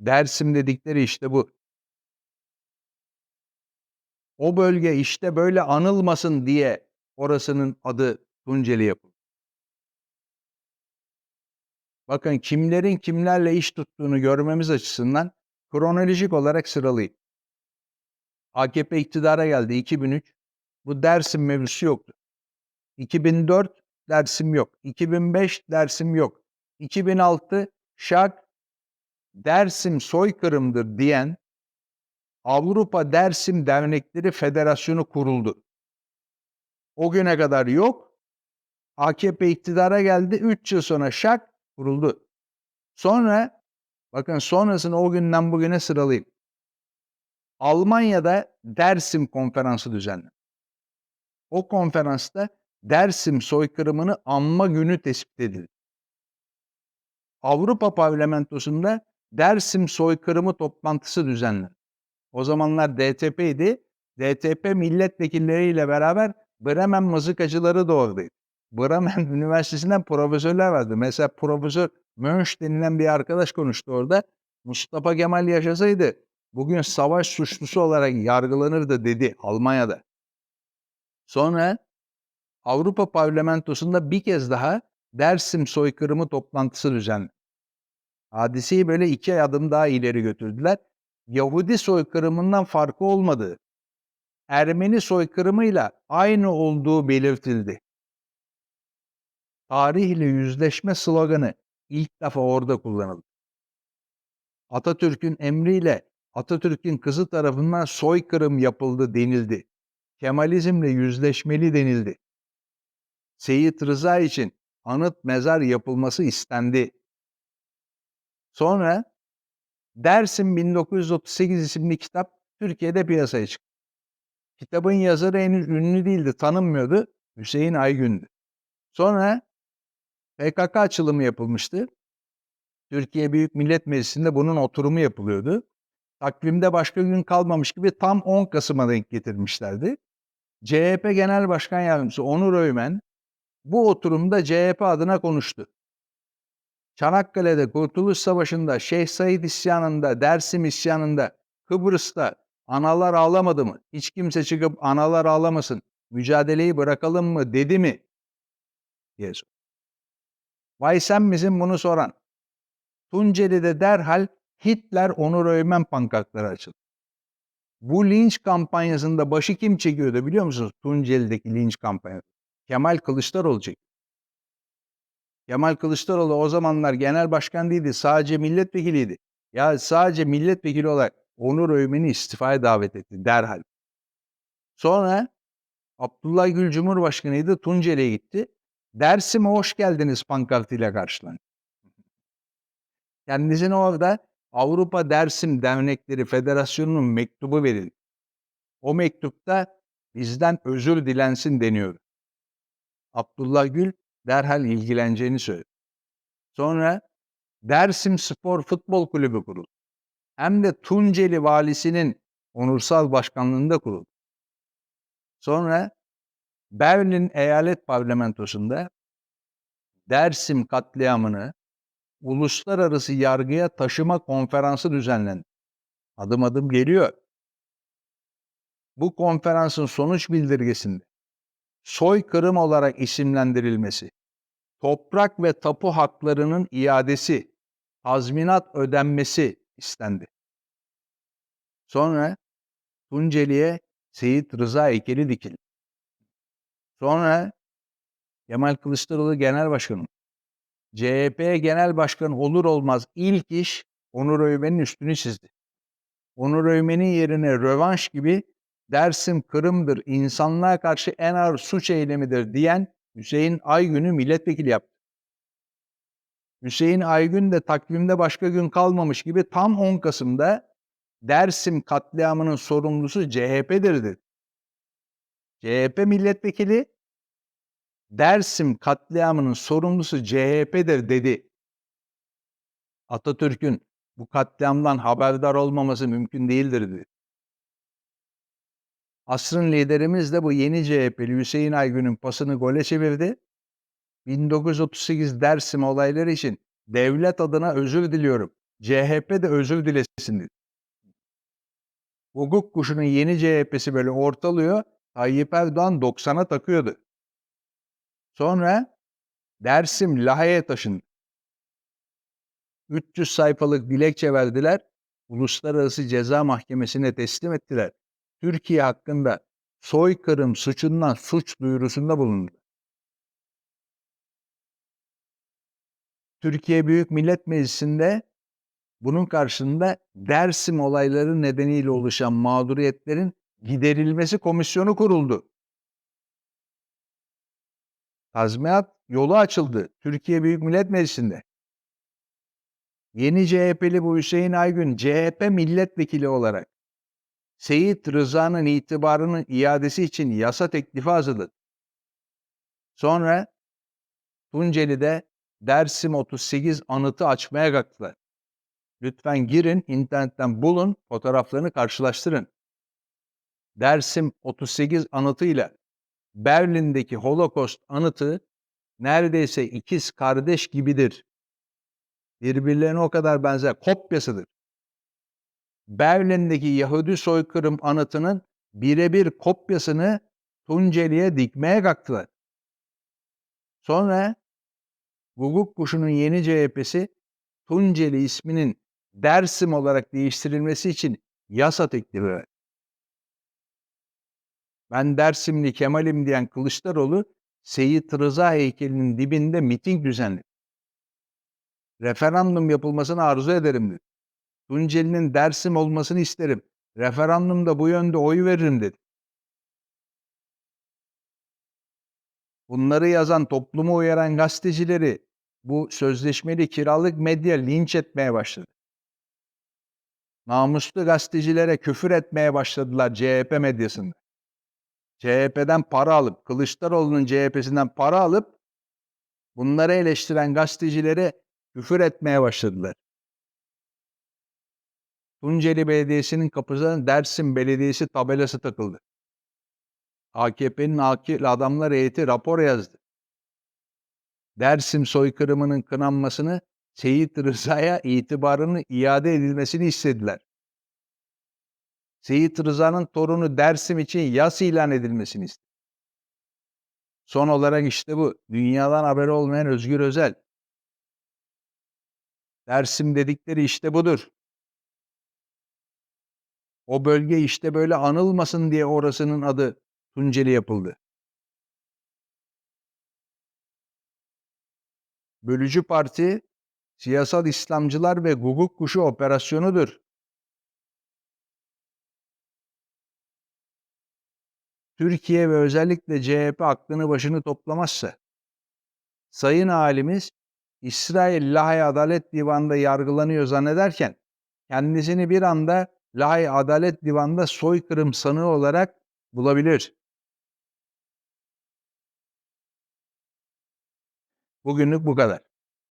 Dersim dedikleri işte bu. O bölge işte böyle anılmasın diye orasının adı Tunceli yapıldı. Bakın kimlerin kimlerle iş tuttuğunu görmemiz açısından kronolojik olarak sıralayayım. AKP iktidara geldi 2003. Bu Dersim mevzusu yoktu. 2004 Dersim yok. 2005 Dersim yok. 2006 Şak Dersim soykırımdır diyen Avrupa Dersim Dernekleri Federasyonu kuruldu. O güne kadar yok. AKP iktidara geldi. 3 yıl sonra şak kuruldu. Sonra bakın sonrasını o günden bugüne sıralayayım. Almanya'da Dersim konferansı düzenlendi. O konferansta Dersim soykırımını anma günü tespit edildi. Avrupa Parlamentosu'nda Dersim soykırımı toplantısı düzenlendi. O zamanlar DTP'ydi. DTP milletvekilleriyle beraber Bremen mızıkacıları da oradaydı. Bremen Üniversitesi'nden profesörler vardı. Mesela Profesör Mönch denilen bir arkadaş konuştu orada. Mustafa Kemal yaşasaydı bugün savaş suçlusu olarak yargılanırdı dedi Almanya'da. Sonra Avrupa Parlamentosu'nda bir kez daha Dersim soykırımı toplantısı düzenlendi. Hadiseyi böyle iki adım daha ileri götürdüler. Yahudi soykırımından farkı olmadığı, Ermeni soykırımıyla aynı olduğu belirtildi. Tarihle yüzleşme sloganı ilk defa orada kullanıldı. Atatürk'ün emriyle Atatürk'ün kızı tarafından soykırım yapıldı denildi. Kemalizmle yüzleşmeli denildi. Seyit Rıza için anıt mezar yapılması istendi. Sonra Dersim 1938 isimli kitap Türkiye'de piyasaya çıktı. Kitabın yazarı henüz ünlü değildi, tanınmıyordu. Hüseyin Aygün'dü. Sonra PKK açılımı yapılmıştı. Türkiye Büyük Millet Meclisi'nde bunun oturumu yapılıyordu. Takvimde başka gün kalmamış gibi tam 10 Kasım'a denk getirmişlerdi. CHP Genel Başkan Yardımcısı Onur Öymen bu oturumda CHP adına konuştu. Çanakkale'de Kurtuluş Savaşı'nda, Şeyh Said isyanında, Dersim isyanında, Kıbrıs'ta analar ağlamadı mı? Hiç kimse çıkıp analar ağlamasın, mücadeleyi bırakalım mı dedi mi? diye sordu. Vay sen misin bunu soran? Tunceli'de derhal Hitler Onur Öymen pankartları açıldı. Bu linç kampanyasında başı kim çekiyordu biliyor musunuz? Tunceli'deki linç kampanyası. Kemal Kılıçdaroğlu çekiyor. Kemal Kılıçdaroğlu o zamanlar genel başkan değildi, sadece milletvekiliydi. Ya sadece milletvekili olarak Onur Öymen'i istifaya davet etti derhal. Sonra Abdullah Gül Cumhurbaşkanıydı, Tunceli'ye gitti. Dersim'e hoş geldiniz pankartıyla karşılandı. Kendisine orada Avrupa Dersim Dernekleri Federasyonu'nun mektubu verildi. O mektupta bizden özür dilensin deniyordu. Abdullah Gül derhal ilgileneceğini söyledi. Sonra Dersim Spor Futbol Kulübü kuruldu. Hem de Tunceli valisinin onursal başkanlığında kuruldu. Sonra Berlin Eyalet Parlamentosu'nda Dersim katliamını uluslararası yargıya taşıma konferansı düzenlendi. Adım adım geliyor. Bu konferansın sonuç bildirgesinde soykırım olarak isimlendirilmesi, toprak ve tapu haklarının iadesi, tazminat ödenmesi istendi. Sonra Tunceli'ye Seyit Rıza heykeli dikildi. Sonra Kemal Kılıçdaroğlu Genel Başkanı, CHP Genel Başkanı olur olmaz ilk iş Onur Öymen'in üstünü çizdi. Onur Öymen'in yerine rövanş gibi Dersim Kırım'dır, insanlığa karşı en ağır suç eylemidir diyen Hüseyin Aygün'ü milletvekili yaptı. Hüseyin Aygün de takvimde başka gün kalmamış gibi tam 10 Kasım'da Dersim katliamının sorumlusu CHP'dir dedi. CHP milletvekili Dersim katliamının sorumlusu CHP'dir dedi. Atatürk'ün bu katliamdan haberdar olmaması mümkün değildir dedi. Asrın liderimiz de bu yeni CHP'li Hüseyin Aygün'ün pasını gole çevirdi. 1938 Dersim olayları için devlet adına özür diliyorum. CHP de özür dilesin dedi. Hukuk kuşunun yeni CHP'si böyle ortalıyor. Tayyip Erdoğan 90'a takıyordu. Sonra Dersim Lahey'e taşındı. 300 sayfalık dilekçe verdiler. Uluslararası Ceza Mahkemesi'ne teslim ettiler. Türkiye hakkında soykırım suçundan suç duyurusunda bulundu. Türkiye Büyük Millet Meclisi'nde bunun karşında Dersim olayları nedeniyle oluşan mağduriyetlerin giderilmesi komisyonu kuruldu. Tazminat yolu açıldı Türkiye Büyük Millet Meclisi'nde. Yeni CHP'li bu Hüseyin Aygün CHP milletvekili olarak Seyit Rıza'nın itibarının iadesi için yasa teklifi hazırladı. Sonra Tunceli'de Dersim 38 anıtı açmaya kalktılar. Lütfen girin, internetten bulun, fotoğraflarını karşılaştırın. Dersim 38 anıtıyla Berlin'deki Holocaust anıtı neredeyse ikiz kardeş gibidir. Birbirlerine o kadar benzer, kopyasıdır. Berlin'deki Yahudi soykırım anıtının birebir kopyasını Tunceli'ye dikmeye kalktılar. Sonra Guguk Kuşu'nun yeni CHP'si Tunceli isminin Dersim olarak değiştirilmesi için yasa teklifi verdi. Ben Dersimli Kemal'im diyen Kılıçdaroğlu Seyit Rıza heykelinin dibinde miting düzenledi. Referandum yapılmasını arzu ederim dedi. Tunceli'nin Dersim olmasını isterim. Referandumda bu yönde oy veririm dedi. Bunları yazan, toplumu uyaran gazetecileri bu sözleşmeli kiralık medya linç etmeye başladı. Namuslu gazetecilere küfür etmeye başladılar CHP medyasında. CHP'den para alıp, Kılıçdaroğlu'nun CHP'sinden para alıp bunları eleştiren gazetecilere küfür etmeye başladılar. Tunceli Belediyesi'nin kapısına Dersim Belediyesi tabelası takıldı. AKP'nin akil adamlar heyeti rapor yazdı. Dersim soykırımının kınanmasını Seyit Rıza'ya itibarının iade edilmesini istediler. Seyit Rıza'nın torunu Dersim için yas ilan edilmesini istedi. Son olarak işte bu. Dünyadan haberi olmayan Özgür Özel. Dersim dedikleri işte budur. O bölge işte böyle anılmasın diye orasının adı Tunceli yapıldı. Bölücü parti, siyasal İslamcılar ve guguk kuşu operasyonudur. Türkiye ve özellikle CHP aklını başını toplamazsa, Sayın Halimiz İsrail Lahey Adalet Divanı'nda yargılanıyor zannederken, kendisini bir anda Lahey Adalet Divanı'nda soykırım sanığı olarak bulabilir. Bugünlük bu kadar.